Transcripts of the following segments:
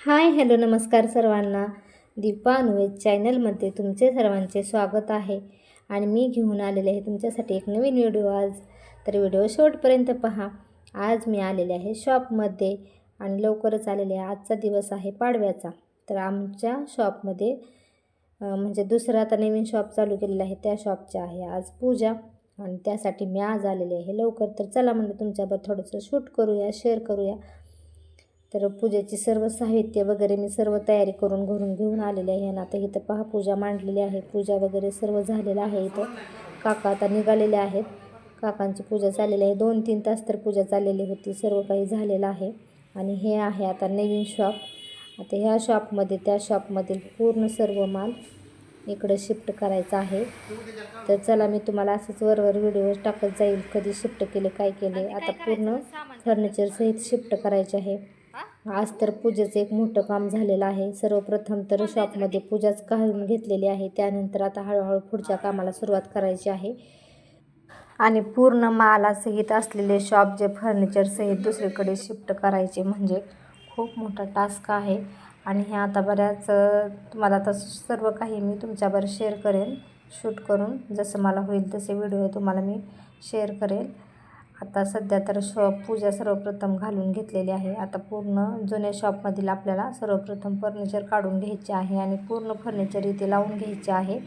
Hi hello नमस्कार सर्वांना. दीपा अनुवेद चॅनलमध्ये तुमचे सर्वांचे स्वागत आहे. आणि मी घेऊन आलेले आहे तुमच्यासाठी एक नवीन व्हिडिओ आज. तर व्हिडिओ शेवटपर्यंत पहा. आज मी आलेले आहे शॉपमध्ये आणि लवकरच आलेले आहे आजचा दिवस आहे पाडव्याचा. तर आमच्या शॉपमध्ये म्हणजे दुसरा आता नवीन शॉप चालू केलेला आहे त्या शॉपच्या आहे आज पूजा. आणि त्यासाठी मी आज आलेले आहे लवकर. तर चला म्हणलं तुमच्याबरोबर थोडंसं शूट करूया शेअर करूया. तर पूजेची सर्व साहित्य वगैरे मी सर्व तयारी करून घरून घेऊन आलेले आहे. आणि आता इथं पहा पूजा मांडलेली आहे. पूजा वगैरे सर्व झालेलं आहे इथं. काका आता निघालेले आहेत. काकांची पूजा चाललेली आहे. दोन तीन तास तर पूजा चाललेली होती. सर्व काही झालेलं आहे. आणि हे आहे आता नवीन शॉप आता ह्या शॉपमध्ये त्या शॉपमधील पूर्ण सर्व माल इकडं शिफ्ट करायचा आहे. तर चला मी तुम्हाला असंच वरवर व्हिडिओ टाकत जाईल. कधी शिफ्ट केले काय केले आता पूर्ण फर्निचर सहित शिफ्ट करायचे आहे. आज तर पूजेचं एक मोठं काम झालेलं आहे. सर्वप्रथम तर शॉपमध्ये पूजाच काढून घेतलेली आहे. त्यानंतर आता हळूहळू पुढच्या कामाला सुरुवात करायची आहे. आणि पूर्ण मालासहित असलेले शॉप जे फर्निचरसहित दुसरीकडे शिफ्ट करायचे म्हणजे खूप मोठा टास्क आहे. आणि हे आता बऱ्याच तुम्हाला आता सर्व काही मी तुमच्यावर शेअर करेन शूट करून जसं मला होईल तसे व्हिडिओ तुम्हाला मी शेअर करेल आता सध्या तर शॉप पूजा सर्वप्रथम घालून घेतलेली आहे. आता पूर्ण जुन्या शॉपमधील आपल्याला सर्वप्रथम फर्निचर काढून घ्यायचे आहे आणि पूर्ण फर्निचर इथे लावून घ्यायचे आहे.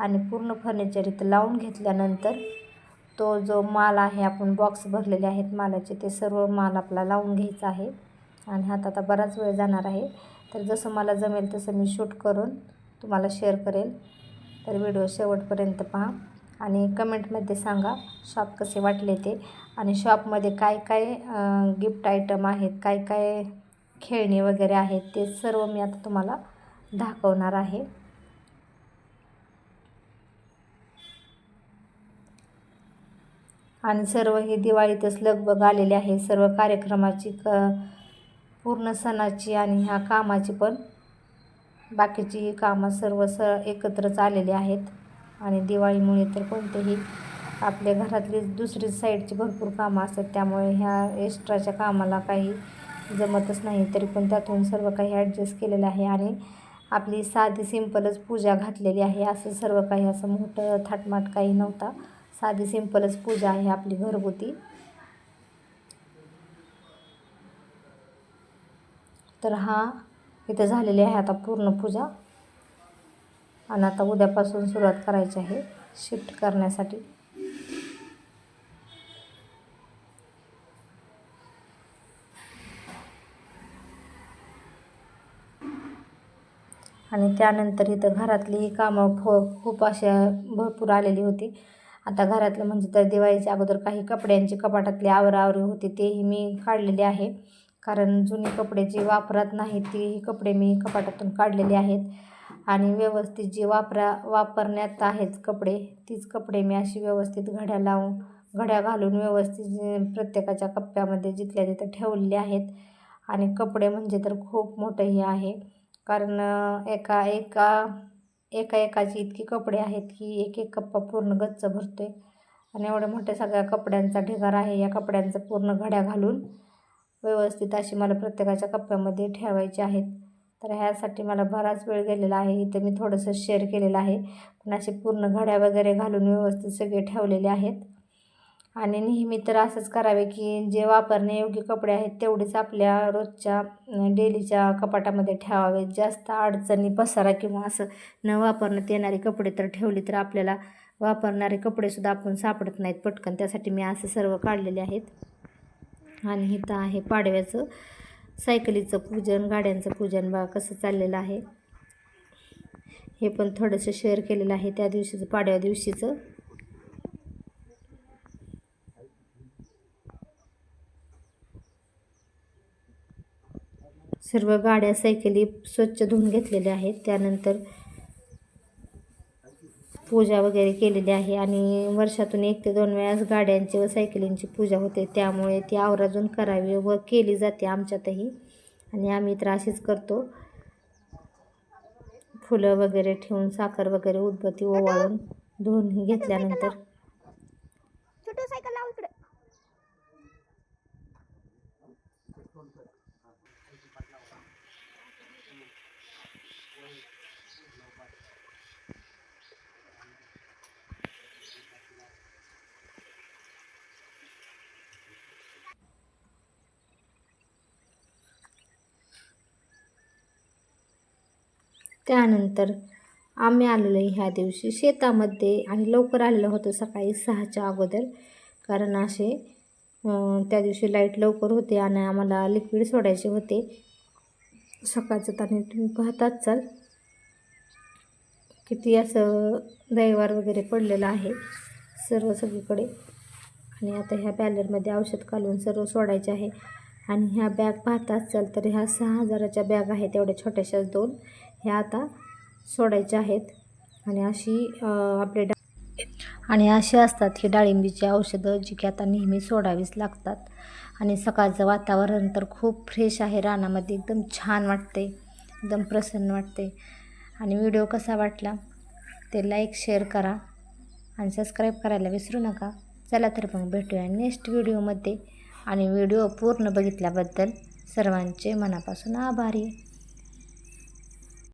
आणि पूर्ण फर्निचर इथं लावून घेतल्यानंतर तो जो माल आहे आपण बॉक्स भरलेले आहेत मालाचे ते सर्व माल आपला लावून घ्यायचा आहे. आणि हात आता बराच वेळ जाणार आहे. तर जसं मला जमेल तसं मी शूट करून तुम्हाला शेअर करेल. तर व्हिडिओ शेवटपर्यंत पहा. आणि कमेंटमध्ये सांगा शॉप कसे वाटले ते. आणि शॉपमध्ये काय काय गिफ्ट आयटम आहेत काय काय खेळणी वगैरे आहेत ते सर्व मी आता तुम्हाला दाखवणार आहे. आणि सर्व ही दिवाळीतच लगबग आलेले आहे. सर्व कार्यक्रमाची क पूर्ण सणाची आणि ह्या कामाची पण बाकीची कामं सर्व स एकत्रच आलेली आहेत. आणि दिवाळीमुळे तर कोणतेही आपल्या घरातली दुसरी साईडची भरपूर कामं असतात. त्यामुळे ह्या एक्स्ट्राच्या कामाला काही जमतच नाही. तरी पण त्यातून सर्व काही ॲडजस्ट केलेलं आहे आणि आपली साधी सिंपलच पूजा घातलेली आहे. असं सर्व काही असं मोठं थाटमाट काही नव्हता. साधी सिंपलच पूजा आहे आपली घरगुती. तर हा इथं झालेली आहे आता पूर्ण पूजा. आणि आता उद्यापासून सुरुवात करायची आहे शिफ्ट करण्यासाठी. आणि त्यानंतर इथं घरातली ही कामं फ खूप अशा भरपूर आलेली होती. आता घरातलं म्हणजे तर दिवाळीच्या अगोदर काही कपड्यांची कपाटातली आवरावरी होती तेही मी काढलेली आहे. कारण जुनी कपडे जी वापरात नाहीत तीही कपडे मी कपाटातून काढलेले आहेत. आणि व्यवस्थित जी वापरा वापरण्यात आहेत कपडे तीच कपडे मी अशी व्यवस्थित घड्या लावून घड्या घालून व्यवस्थित प्रत्येकाच्या कप्प्यामध्ये जिथल्या तिथं ठेवलेले आहेत. आणि कपडे म्हणजे तर खूप मोठं हे आहे. कारण एका एका एका एकाची इतकी कपडे आहेत की एक एक कप्पा पूर्ण गच्च भरतो आहे आणि एवढ्या मोठ्या सगळ्या कपड्यांचा ढिगार आहे या कपड्यांचं पूर्ण घड्या घालून व्यवस्थित अशी मला प्रत्येकाच्या कप्प्यामध्ये ठेवायचे आहेत. तर ह्यासाठी मला बराच वेळ गेलेला आहे. इथं मी थोडंसं शेअर केलेलं आहे. पण असे पूर्ण घड्या वगैरे घालून व्यवस्थित सगळे ठेवलेले आहेत. आणि नेहमी तर असंच करावे की जे वापरण्यायोग्य कपडे आहेत तेवढेच आपल्या रोजच्या डेलीच्या कपाटामध्ये ठेवावे. जास्त अडचणी पसारा किंवा असं न वापरण्यात येणारे कपडे तर ठेवले तर आपल्याला वापरणारे कपडेसुद्धा आपण सापडत नाहीत पटकन. त्यासाठी मी असं सर्व काढलेले आहेत. आणि इथं आहे पाडव्याचं. सायकलीचं पूजन गाड्यांचं पूजन बा कसं चाललेलं आहे? हे पण थोडंसं शेअर केलेलं आहे त्या दिवशीचं पाडव्या दिवशीचं. सर्व गाड्या सायकली स्वच्छ धुवून घेतलेल्या आहेत. त्यानंतर पूजा वगैरे केलेली आहे आणि वर्षातून एक ते दोन वेळास गाड्यांची व सायकलींची पूजा होते. त्यामुळे ती आवर्जून करावी व केली जाते आमच्यातही. आणि आम्ही तर अशीच करतो. फुलं वगैरे ठेवून साखर वगैरे उदबत्ती ओवाळून धुवून घेतल्यानंतर छोटू सायकल लाव इकडे त्यानंतर आम्ही आलेलो ह्या दिवशी शेतामध्ये आणि लवकर आलेलो होतो सकाळी सहाच्या अगोदर. कारण असे त्या दिवशी लाइट लवकर होते आणि आम्हाला लिक्विड सोडायचे होते. सकाळचं आणि तुम्ही पाहताच चाल. किती असं दैवार वगैरे पडलेलं आहे सर्व सगळीकडे. आणि आता ह्या बॅलरमध्ये औषध घालून सर्व सोडायचे आहे. आणि ह्या बॅग पाहताच चाल तर ह्या सहा हजाराच्या बॅग आहेत एवढ्या छोट्याशाच दोन. ह्या आता सोडायच्या आहेत. आणि अशी आपले डा आणि अशी असतात ही डाळिंबीची औषधं जी की आता नेहमी सोडावीच लागतात. आणि सकाळचं वातावरण तर खूप फ्रेश आहे. रानामध्ये एकदम छान वाटते. एकदम प्रसन्न वाटते. आणि व्हिडिओ कसा वाटला ते लाईक शेअर करा. आणि सबस्क्राईब करायला विसरू नका. चला तर मग भेटूया नेक्स्ट व्हिडिओमध्ये आणि व्हिडिओ पूर्ण बघितल्याबद्दल सर्वांचे मनापासून आभारी.